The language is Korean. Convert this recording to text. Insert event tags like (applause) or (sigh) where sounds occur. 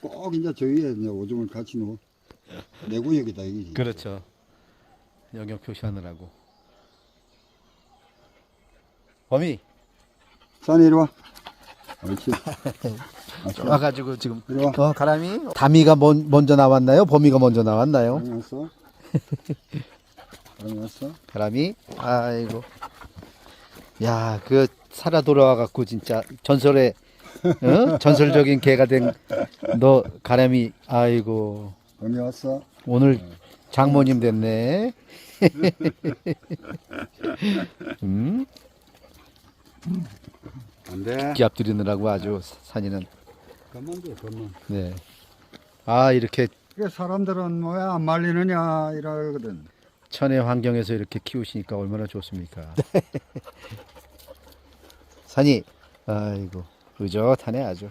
꼭 이제 저 위에 이제 오줌을 같이 놓어. 내 구역이다 이게. 그렇죠. 영역 표시하느라고. 범이 산이 이리 와. 옳지. (laughs) 와가지고 지금 이리 와. 어, 가람이 다미가 먼, 먼저 나왔나요? 범이가 먼저 나왔나요? 사람이 왔어? 사람이 왔어? 가람이 아이고 야 그 살아 돌아와 갖고 진짜 전설의 어? 전설적인 개가 된 너 가람이 아이고 범이 왔어? 오늘 장모님 됐네. (laughs) 음? 안 돼. 기합 드리느라고 아주 산이는 그만 돼, 그만. 네. 아 이렇게 이게 사람들은 뭐야 안 말리느냐 이러거든. 천혜 환경에서 이렇게 키우시니까 얼마나 좋습니까? (laughs) 산이 아이고 의젓하네 아주.